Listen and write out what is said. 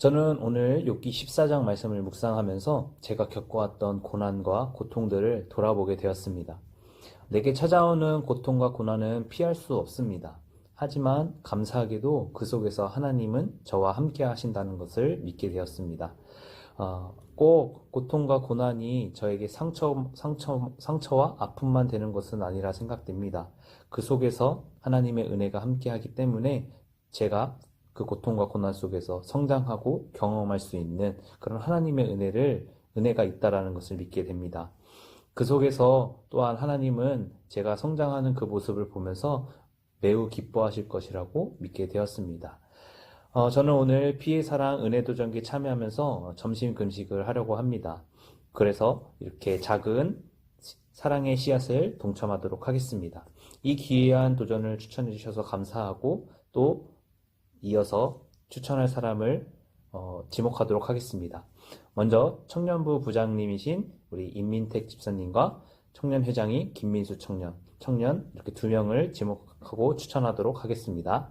저는 오늘 욥기 14장 말씀을 묵상하면서 제가 겪어왔던 고난과 고통들을 돌아보게 되었습니다. 내게 찾아오는 고통과 고난은 피할 수 없습니다. 하지만 감사하게도 그 속에서 하나님은 저와 함께 하신다는 것을 믿게 되었습니다. 어, 꼭 고통과 고난이 저에게 상처, 상처, 상처와 아픔만 되는 것은 아니라 생각됩니다. 그 속에서 하나님의 은혜가 함께 하기 때문에 제가 그 고통과 고난 속에서 성장하고 경험할 수 있는 그런 하나님의 은혜를, 은혜가 있다라는 것을 믿게 됩니다. 그 속에서 또한 하나님은 제가 성장하는 그 모습을 보면서 매우 기뻐하실 것이라고 믿게 되었습니다. 어, 저는 오늘 피해 사랑 은혜 도전기 참여하면서 점심 금식을 하려고 합니다. 그래서 이렇게 작은 사랑의 씨앗을 동참하도록 하겠습니다. 이 기이한 도전을 추천해 주셔서 감사하고 또 이어서 추천할 사람을 어, 지목하도록 하겠습니다. 먼저 청년부 부장님이신 우리 임민택 집사님과 청년회장이 김민수 청년, 청년 이렇게 두 명을 지목하고 추천하도록 하겠습니다.